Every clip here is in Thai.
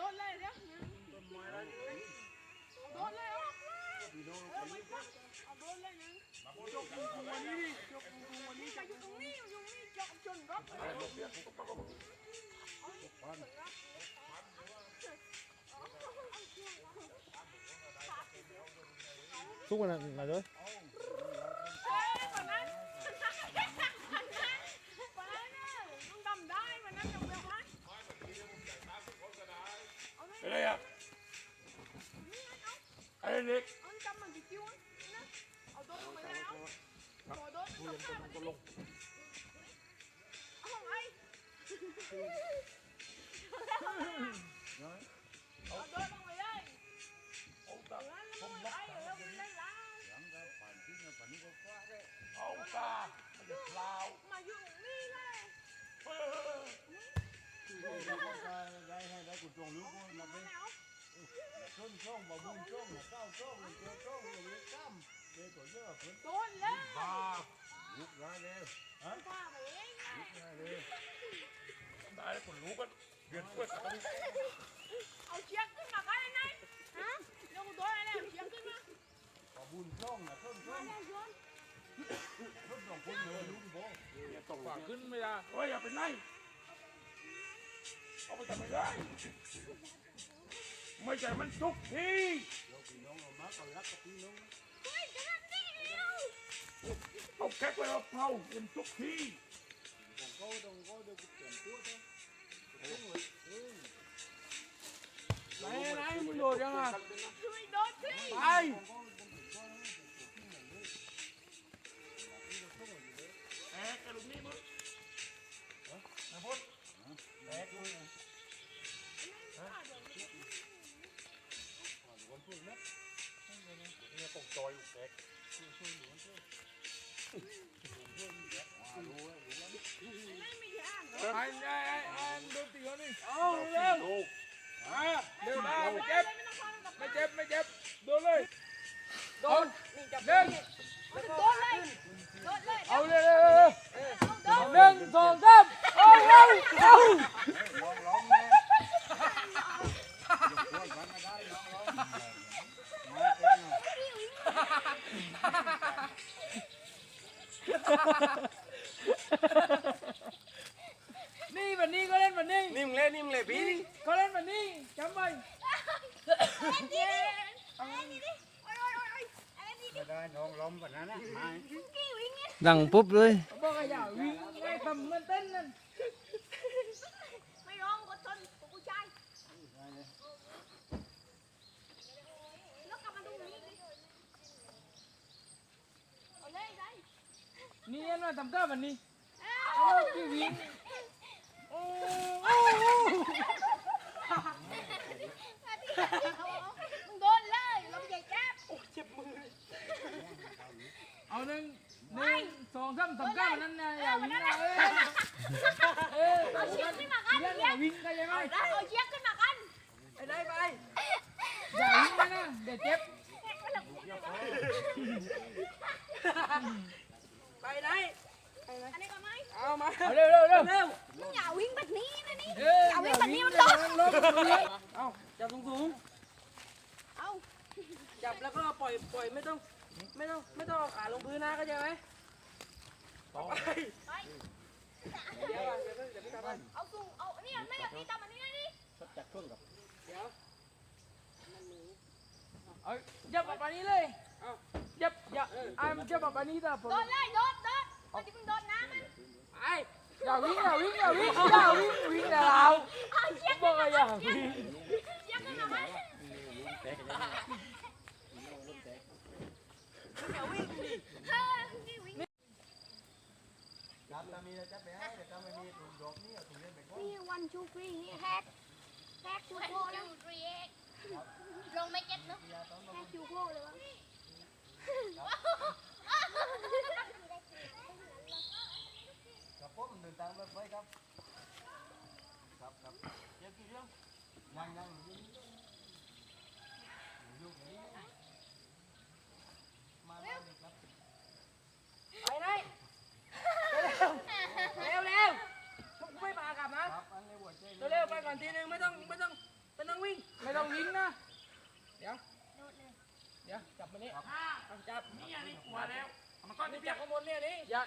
เอาโดนเลยเดี๋ยวเอาโดนเลยเอาพี่น้อง ไอ้เล็กเอาจำมันดิคิวนะเอ ต้นดิเอาลงไปเอาโดนลงไปเลยเอาเอตาอแล้วลงไปเออมันเล่อาตาไม่ได้เปล่ามาอยู่ตรงนี้เลยเออคือเราก็ได้ให้ได้กุตรงรู้ก็มาช่องบ่บุญช่องเก้าช่องเจ้าช่องเลี้ยงตั้มเลี้ยงตัวเยอะเพิ่นโดนเลยบ้าลุกได้เลยฮะว่าไปเองลุกได้เลยได้แล้วคนรู้กันเดือดด้วยกันเอาเชือกขึ้นมากันเลยนฮะเดี๋ยวกูโดนอะไรเอาเชือกขึ้นมาบ่บุญช่องนะช่องช่องแล้นสองคนเลยรู้บ่ตกปากขึ้นไม่ได้เฮ้ยอย่าไปไหนเอาไปทำไมได้ ไม่ใช่มันทุกทีเราพี่น้องเรามาก็รักกับพี่น้องเฮ้ยจะทำได้แล้วเอาแค่ไปเอาเผาเป็นทุกทีต้องก็ต้องก็เดี๋ยวกูเปลี่ยนตัวเถอะโอ้ยเออไหนไหนมึงโดดยังอะช่วยโดนสิไป เขานี่เอาเร็ว ลูก อ่ะเร็วนะ ไม่ ไม่ เจ็ เจ็ บบ ไม่ต้องฟังกับ ไม่เจ็บไม่เจ็บโดนเลยโดน นี่จับ หนึ่ง โดนเลยโดนเลย เอาเร็วเร็วเร็ว เอาโดน หนึ่งสองสามเอาเร็วเอา น้องร้องนะยกตัวมันไม่ได้น้องร้องมา ดังปุ๊บเลยบอกว่เอย่าวิ่งไอ้ทำเหมันเต้นนั่นไม่ร้องก็ทนผู้ชายแล้วกลับมาดูนี่เอาเลยได้นี่ยันมาทำก้าวันนี้เอาพี่วิ่งโอ้โอ้ มึงโดนเลยลงใหญ่แจ๊บ เอาหนึ่งหนึ่งสองสามทำก้าวันนั้นนะอย่าวิ่งนะเอ้ยเอ้ยเอาเชือกขึ้นมากันอย่าอย่าวิ่งได้ยังไงเอาเชือกขึ้นมากันไปได้ไปอย่าวิ่งนะนะเดี๋ยวเจ็บไปไหนอันนี้ก็ไหมเอามาเอาเร็วเร็วเร็วเร็วมึงอย่าวิ่งแบบนี้นะนี่เอ้ยอย่าวิ่งแบบนี้มันอย่าล้มวิ่งเลยเอาจับสูงสูงเอาๆจับแล้วก็ปล่อยปล่อยไม่ต้อง ไม่ต้องไม่ต้องเอาขาลงพื้นนะเข้าใจไหมต่อไปไปเดี๋ยวก่อนเดี๋ยวเพิ่งเดี๋ยวพี่ทำให้เอาสูเอาเนี่ยไม่แบบนี้ตามอันนี้นะนี่จัดเครื่องกับเดี๋ยวเอาจับแบบนี้เลยเอาจับอย่าอ่าจับแบบนี้แต่ผมโดนเลยโดนโดนมันจะมึงโดนน้ำมันไอ้อย่าวิ่งอย่าวิ่งอย่าวิ่งอย่าวิ่งวิ่งแต่เราเอาเชือกบอกว่าอย่าวิ่งเชือกขึ้นมาไหมแตกกันยังไงเดี๋ยววิ่งดิเออนี่วิ่ง จับตามีนะจับไปให้แต่ตาไม่มีถุงดอกนี่ถุงเล่นไปก่อนนี่วันชูฟรีนี่แฮกแฮกชูโคแล้วลงไม่เก็ตเนาะแฮกชูโคเลยวะ ครับผมเดินทางรถไฟครับ ครับครับเดี๋ยวกี่เรื่องยังยังอยู่นี่อยู่นี่ เดี๋ยวจับมันนี่จับ นี่อันนี้กลัวแล้วเอามันก้อน นี่ นี้เปี จั ย บ ก ข้างบนเนี่ยนี่อย่า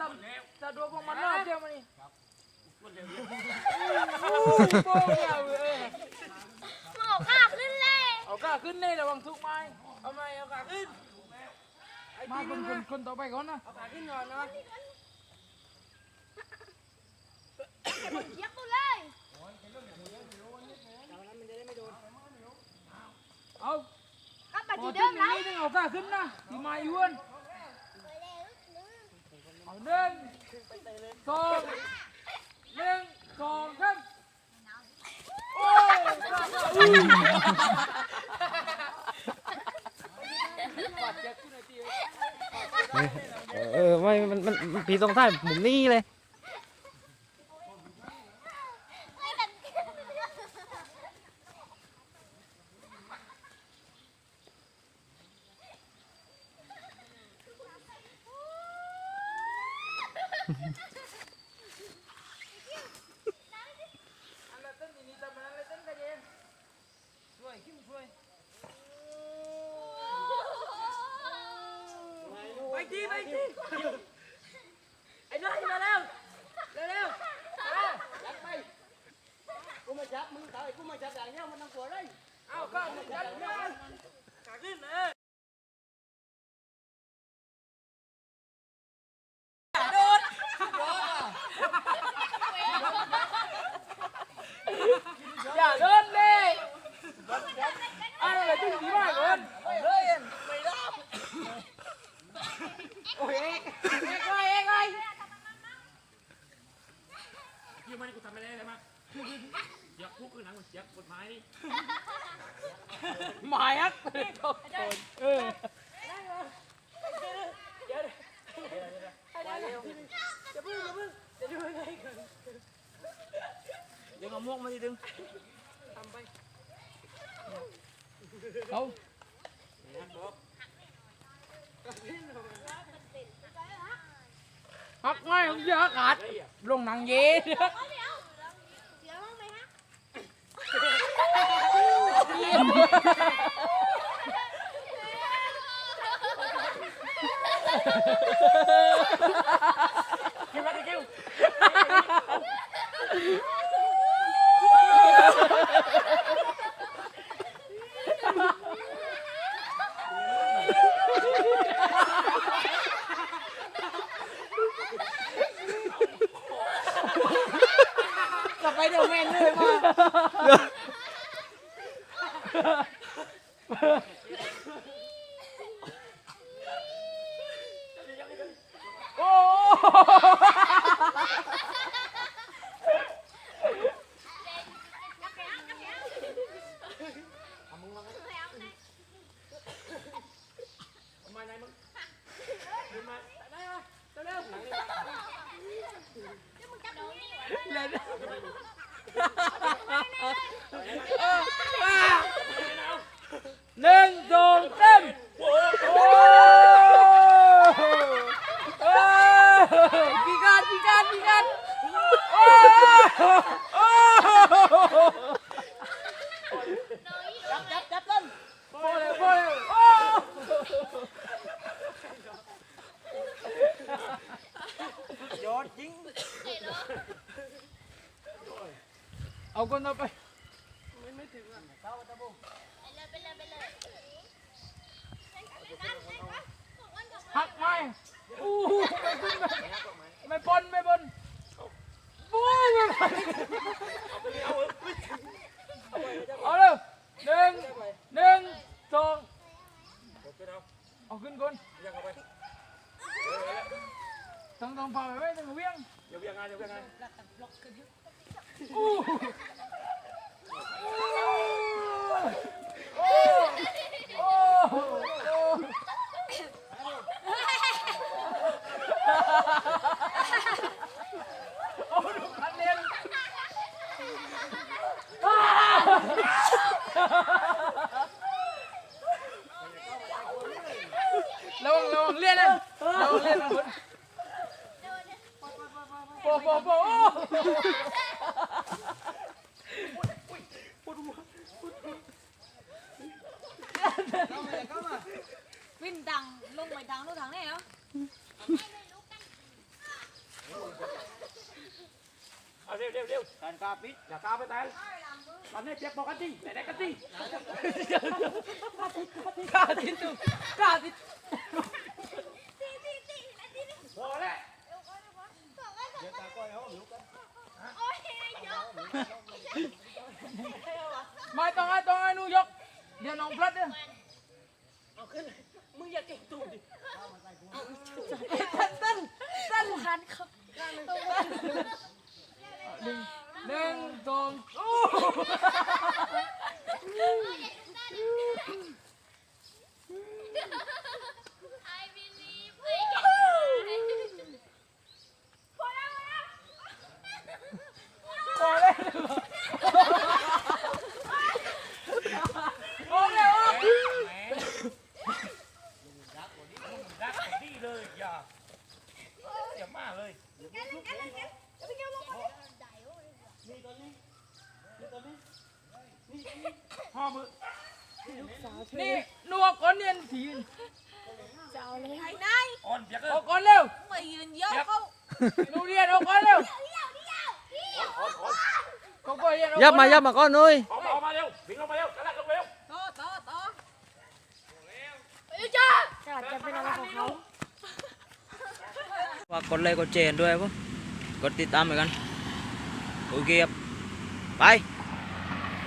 อะมันทำจะดูพวกมันรอบเดียวมันนี่เร็วเยโป้งยาวเลยมึงเอาข้าขึ้นเลยเอาขาขึ้นเลยระวังทุกไม้เอาไม้เอาขาขึ้นมาคนคนคนต่อไปก่อนนะเอาขาขึ้นก่อนนะมึงเยียบตัวเลยเอากลับไปพอที่เดิมนี้แล้วต้องเอาก้าขึ้นนะที่มาอีวน เอาหนึ่งสองหนึ่งสองสามโอ้ยก้าก้าอุ้ยเออไม่มันมันมันผีตรงท้ายมุมนี้เลย อันละเต้นทีนี้ทำมันอันละเต้นกันเองช่วยคิมช่วยไปทีไปทีไอ้น้อยมาแล้วเร็วเร็วจับไปกูมาจับมึงตายกูมาจับอย่างเงี้ยมันต้องกลัวเลยเอาข้ามึงจับเนี่ยขาขึ้นเออโดน อย่าเดินเลยอะไรที่ดีมากเล ยเลยไม่รับโอ้ยเอ็กเอ็กเอ็กไอ้ยี่มันกูทำไม่ได้เลยมั้งเดี๋ยวพวกอื่นนะเดี๋ยวกฎหมายนี่หมายฮักเออเดี๋ยวอย่าเอย่าพึ่งอย่าพึ่งจะดูยังไงกันเดี๋ยวเอามวกมาดิดึงทำไป เอาฮักง่ายผมจะขาดลงหนังเย่เดี๋ยวเดี๋ยวมึงไปฮะ คิวรักคิว กลับ ไปเดี๋ยวแมนเลยมาโอ้ทำไมนายมึง หนึ่งสองสามโอ้โอ้กี่การกี่การกี่การโอ้โอ้ หักไม้อู้ไม่ขึ้นไม่ไม่ปนไม่ปนบู๊เอาเร็วหนึ่งหนึ่งสองเอาขึ้นก่อนต้องต้องพาไปไว้ต้องเวียงเดี๋ยวยังไงเดี๋ยวยังไงอู้โอ้โอ้โอ้ดูคันเรียน ระวังระวังเลียนเลยระวังเลียนนะคุณโปโปโปโอ้วิ่งดังลงไปทางนู้นทางนี้เหรอ เอาเร็วเร็วเร็วการกาปิดอย่ากาไปแต่ตอนนี้เจ็บบอกกันจริงแต่ได้กันจริงกล้าติดตุกล้าติดพอแล้วไม่ต้องให้ต้องให้หนูยกเดี๋ยวน้องพลัดเนี่ยเอาขึ้นมึงอย่าเก่งตูดดิ ตั้นตั้น คันครับ หนึ่งหนึ่งสองโอ้ พอแล้วโอ้เลยโอ้ รักคนนี้เลยอย่าเสียมากเลย นี่ตัวนี้นี่ตัวนี้นี่ตัวนี้ พ่อมือ นี่หนวกก่อนเนียนผี ไอ้นาย อ่อนเปียกเลย ออกก่อนเร็ว มา ยืนเยอะเขาหนูเรียนออกก่อนเร็วก็ก็เรียนออกก่อนยับมายับมาก่อนนุ้ยออกมาออกมาเร็ววิ่งลงมาเร็วกระลักลงเร็วต่อต่อต่อเอ้ยจ้าจะเป็นอะไรของเขาฝากกดไลค์กดแชร์ด้วยปุ๊กดติดตามเหมือนกันโอเคครับไป